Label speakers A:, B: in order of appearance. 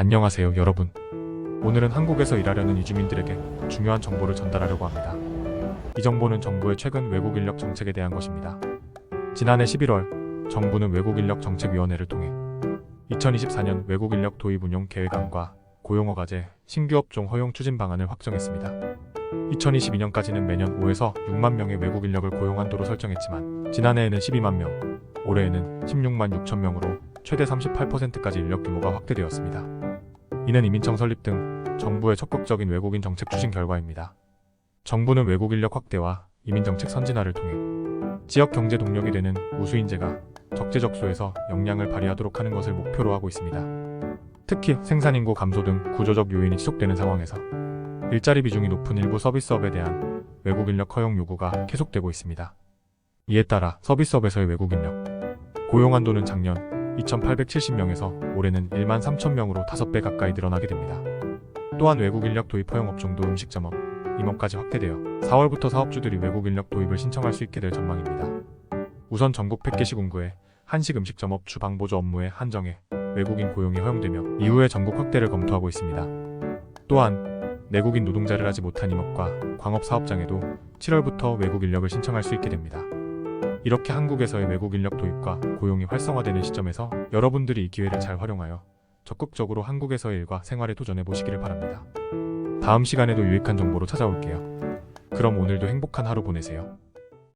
A: 안녕하세요, 여러분. 오늘은 한국에서 일하려는 이주민들에게 중요한 정보를 전달하려고 합니다. 이 정보는 정부의 최근 외국 인력 정책에 대한 것입니다. 지난해 11월, 정부는 외국 인력 정책위원회를 통해 2024년 외국 인력 도입 운용 계획안과 고용어 과제, 신규 업종 허용 추진 방안을 확정했습니다. 2022년까지는 매년 5에서 6만 명의 외국 인력을 고용한도로 설정했지만 지난해에는 12만 명, 올해에는 16만 6천 명으로 최대 38%까지 인력 규모가 확대되었습니다. 이는 이민청 설립 등 정부의 적극적인 외국인 정책 추진 결과입니다. 정부는 외국 인력 확대와 이민 정책 선진화를 통해 지역 경제 동력이 되는 우수인재가 적재적소에서 역량을 발휘하도록 하는 것을 목표로 하고 있습니다. 특히 생산인구 감소 등 구조적 요인이 지속되는 상황에서 일자리 비중이 높은 일부 서비스업에 대한 외국 인력 허용 요구가 계속되고 있습니다. 이에 따라 서비스업에서의 외국 인력 고용 한도는 작년 2,870명에서 올해는 1만 3,000명으로 5배 가까이 늘어나게 됩니다. 또한 외국 인력 도입 허용 업종도 음식점업, 임업까지 확대되어 4월부터 사업주들이 외국 인력 도입을 신청할 수 있게 될 전망입니다. 우선 전국 팩게시 공구에 한식 음식점업 주방 보조 업무에 한정해 외국인 고용이 허용되며 이후에 전국 확대를 검토하고 있습니다. 또한 내국인 노동자를 하지 못한 임업과 광업 사업장에도 7월부터 외국 인력을 신청할 수 있게 됩니다. 이렇게 한국에서의 외국 인력 도입과 고용이 활성화되는 시점에서 여러분들이 이 기회를 잘 활용하여 적극적으로 한국에서의 일과 생활에 도전해 보시기를 바랍니다. 다음 시간에도 유익한 정보로 찾아올게요. 그럼 오늘도 행복한 하루 보내세요.